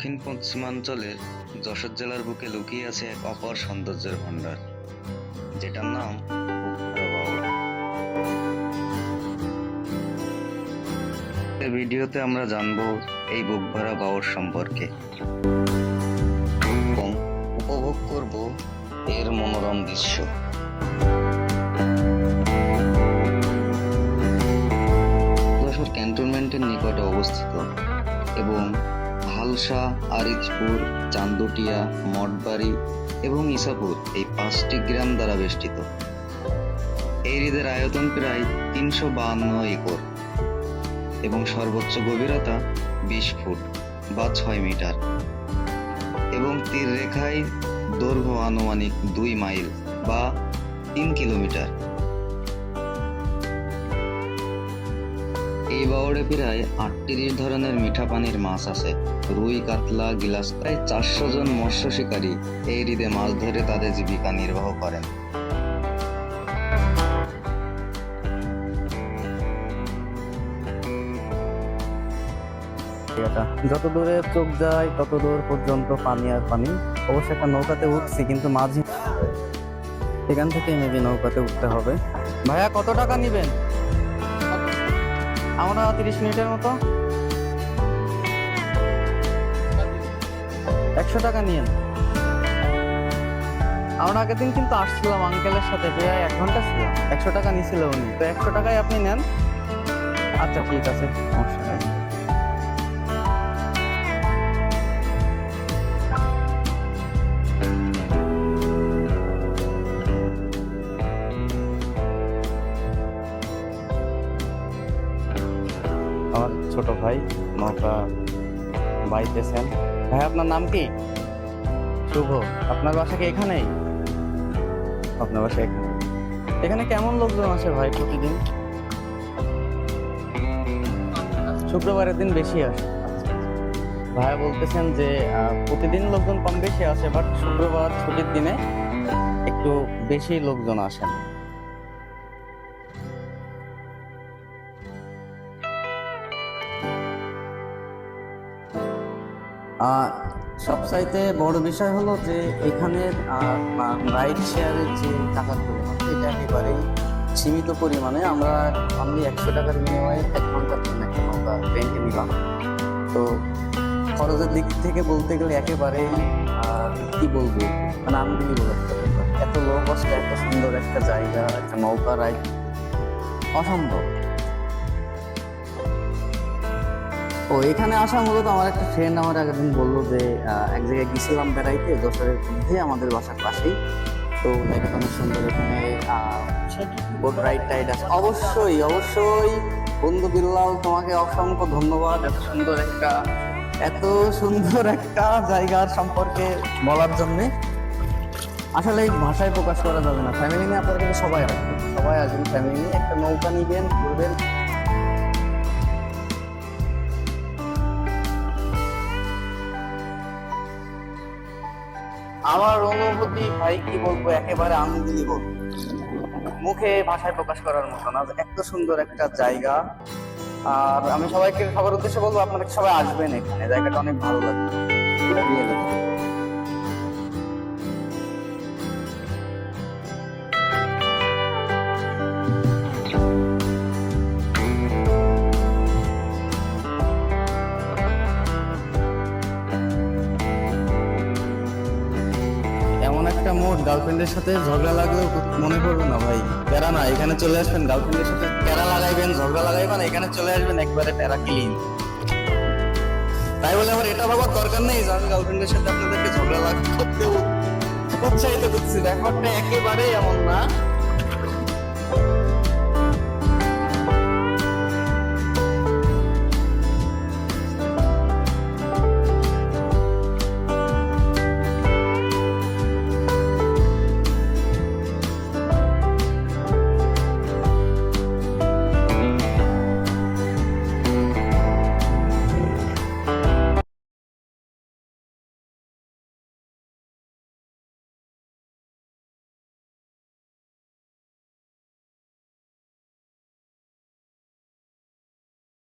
দক্ষিণ পশ্চিমাঞ্চলের যশোর জেলার বুকে লুকিয়ে আছে এক অপর সৌন্দর্যের ভাণ্ডার, যেটার নাম এই ভিডিওতে আমরা জানব এই বুক বুকভরা বাউর সম্পর্কে উপভোগ করব এর মনোরম দৃশ্য। ক্যান্টনমেন্টের নিকটে অবস্থিত এবং হালসা আরিজপুর চান্দুটিয়া, মঠবাড়ি এবং ইসাপুর এই পাঁচটি গ্রাম দ্বারা বেষ্টিত। এই হ্রদের আয়তন প্রায় তিনশো বাহান্ন একর এবং সর্বোচ্চ গভীরতা বিশ ফুট বা ছয় মিটার এবং তীর রেখায় দৈর্ঘ্য আনুমানিক দুই মাইল বা তিন কিলোমিটার। এই বাওড়ে প্রায় আটত্রিশ ধরনের মিঠা পানির মাছ আছে। রুই, কাতলা, গিলাস, প্রায় চারশো জন মৎস্য শিকারী এই হৃদে মাছ ধরে তাদের জীবিকা নির্বাহ করেন। যত দূরে চোখ যায়, তত দূর পর্যন্ত পানি আর পানি। অবশ্য একটা নৌকাতে উঠছি, কিন্তু মাঝি এখান থেকে মেবি নৌকাতে উঠতে হবে। ভাইয়া, কত টাকা নিবেন? আমরা তিরিশ মিনিটের মতো। একশো টাকা নিয়েন। আমরা আগের দিন কিন্তু আসছিলাম আঙ্কেলের সাথে প্রায় এক ঘণ্টা ছিল। একশো টাকা নিয়েছিল উনি। তো একশো টাকায় আপনি নেন। আচ্ছা ঠিক আছে। সমস্যা ছোট ভাই নৌকা বাইতেছেন। ভাই আপনার নাম কি? শুভ। আপনার বাসা কি এখানেই? আপনার বাসা এখানে। এখানে কেমন লোকজন আসে ভাই প্রতিদিন? শুক্রবারের দিন বেশি আসে। ভাইয়া বলতেছেন যে প্রতিদিন লোকজন কম বেশি আসে বাট শুক্রবার ছুটির দিনে একটু বেশি লোকজন আসেন। আহ, সবচাইতে বড় বিষয় হলো যে এখানে রাইড শেয়ারের যে টাকাগুলো এটা একেবারেই সীমিত পরিমাণে আমরা অনলি একশো টাকার বিনিময়ে এক ঘণ্টার জন্য একটা নৌকা রেন্টে নিলাম। তো খরচের দিক থেকে বলতে গেলে একেবারে কি বলব? মানে আনবিলিভেবল একটা ব্যাপার এত লো কস্টে এত সুন্দর একটা জায়গা একটা নৌকা রাইড অসম্ভব। ও, এখানে আসা মূলত আমার একটা ফ্রেন্ড আমার একদিন বলল যে এক জায়গায় গেছিলাম বেড়াইতে, যশোরের মধ্যে আমাদের বাসার পাশেই। তো জায়গাটা অনেক সুন্দর এখানে বোট রাইড টাইড আছে। অবশ্যই অবশ্যই। বন্ধু বিল্লাল, তোমাকে অসংখ্য ধন্যবাদ। এত সুন্দর একটা, এত সুন্দর একটা জায়গার সম্পর্কে বলার জন্যে। আসলে ভাষায় প্রকাশ করা যাবে না। ফ্যামিলি নিয়ে আপনারা কিন্তু সবাই আসবেন। সবাই আসবেন ফ্যামিলি নিয়ে। একটা নৌকা নিবেন, ঘুরবেন। আমার অনুভূতি ভাই, কি বলব, একেবারে আনবিলিভেবল মুখে ভাষায় প্রকাশ করার মতো না এত সুন্দর একটা জায়গা। আর আমি সবাইকে সবার উদ্দেশ্যে বলব, আপনারা সবাই আসবেন এখানে। জায়গাটা অনেক ভালো লাগবে একটা মোড গার্লফ্রেন্ডের সাথে ঝগড়া লাগলেও মনে করবে না ভাই। প্যারা না, এখানে চলে আসবেন গার্লফ্রেন্ডের সাথে প্যারা লাগাইবেন, ঝগড়া লাগাইবেন, এখানে চলে আসবেন, একবারে প্যারা ক্লিন তাই বলে আমার এটা ভাবার দরকার নেই যে আমি গার্লফ্রেন্ডের সাথে আপনাদেরকে ঝগড়া লাগ করতে উৎসাহিত করছি। ব্যাপারটা একেবারেই এমন না।